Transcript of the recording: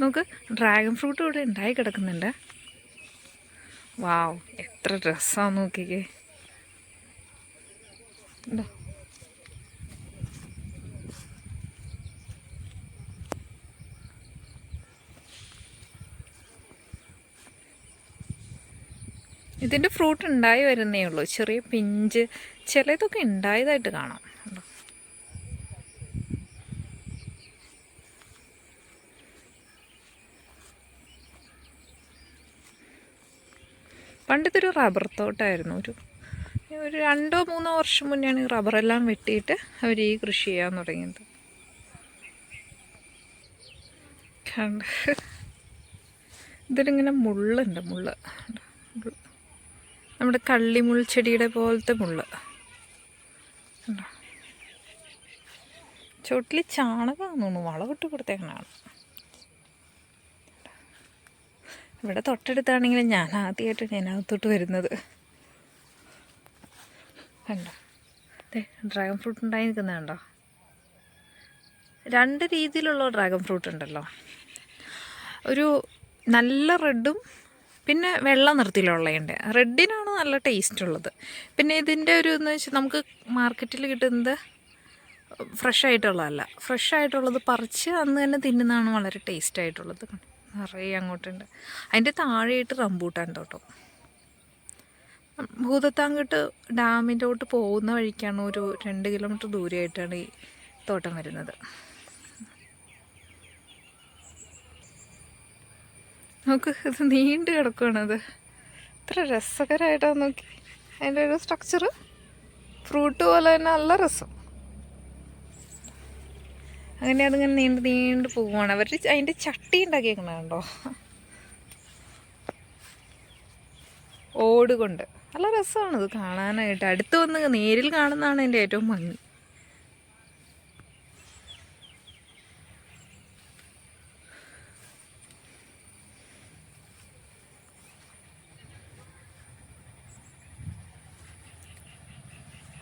നോക്ക് dragon fruit ഇവിടെ ഉണ്ടായി കിടക്കുന്നുണ്ട്. വാവ് എത്ര രസമാണ് നോക്കിക്കേ. ഇതാ. ഇതിന്റെ ഫ്രൂട്ട് ഉണ്ടായി വരുന്നേ ഉള്ളൂ. ചെറിയ പിഞ്ച് ചിലതൊക്കെ ഉണ്ടായതായിട്ട് കാണാം. പണ്ടിതൊരു റബ്ബർ തോട്ടമായിരുന്നു ഒരു ഒരു രണ്ടോ മൂന്നോ വർഷം മുന്നെയാണ് ഈ റബ്ബറെല്ലാം വെട്ടിയിട്ട് അവർ ഈ കൃഷി ചെയ്യാൻ തുടങ്ങിയത്. കണ്ട് ഇതിലിങ്ങനെ മുള്ളുണ്ട് മുള്ള്. നമ്മുടെ കള്ളിമുൾ ചെടിയുടെ പോലത്തെ മുള്ള്. ചോട്ടിൽ ചാണകം തോന്നുന്നു. വളമിട്ട് കൊടുത്തേക്കണാണ് ഇവിടെ തൊട്ടടുത്താണെങ്കിലും ഞാൻ ആദ്യമായിട്ട് ഇതിനകത്തോട്ട് വരുന്നത്. കണ്ടോ? അതെ ഡ്രാഗൺ ഫ്രൂട്ട് ഉണ്ടായി നിൽക്കുന്ന കണ്ടോ? രണ്ട് രീതിയിലുള്ള ഡ്രാഗൺ ഫ്രൂട്ട് ഉണ്ടല്ലോ. ഒരു നല്ല റെഡും പിന്നെ വെള്ള നിറത്തിലുള്ളതുണ്ട് റെഡിനാണ് നല്ല ടേസ്റ്റ് ഉള്ളത്. പിന്നെ ഇതിന്റെ ഒരു എന്ന് വെച്ചാൽ നമുക്ക് മാർക്കറ്റിൽ കിട്ടുന്നത് ഫ്രഷ് ആയിട്ടുള്ളതല്ല. ഫ്രഷ് ആയിട്ടുള്ളത് പറിച്ച് അന്ന് തന്നെ തിന്നുന്നതാണ് വളരെ ടേസ്റ്റ് ആയിട്ടുള്ളത്. നിറയെ അങ്ങോട്ടുണ്ട്. അതിന്റെ താഴെയായിട്ട് റംബൂട്ടാൻ തോട്ടം. ഭൂതത്താങ്കോട്ട് ഡാമിലോട്ട് പോകുന്ന വഴിക്കാണ് ഒരു രണ്ട് കിലോമീറ്റർ ദൂരെയായിട്ടാണ് ഈ തോട്ടം വരുന്നത്. നോക്ക് ഇത് നീണ്ടു കിടക്കുകയാണത് ഇത്ര രസകരമായിട്ടാണ് നോക്കി. അതിന്റെ ഒരു സ്ട്രക്ചർ ഫ്രൂട്ട് പോലെ തന്നെ നല്ല രസം. അങ്ങനെ അതിങ്ങനെ നീണ്ട് നീണ്ട് പോവുകയാണ് അവർ അതിന്റെ ചട്ടി ഉണ്ടാക്കിയേക്കണ കണ്ടോ ഓടുകൊണ്ട്. നല്ല രസമാണത് കാണാനായിട്ട്. അടുത്ത് വന്ന് നേരിൽ കാണുന്നതാണ് എന്റെ ഏറ്റവും ഭംഗി.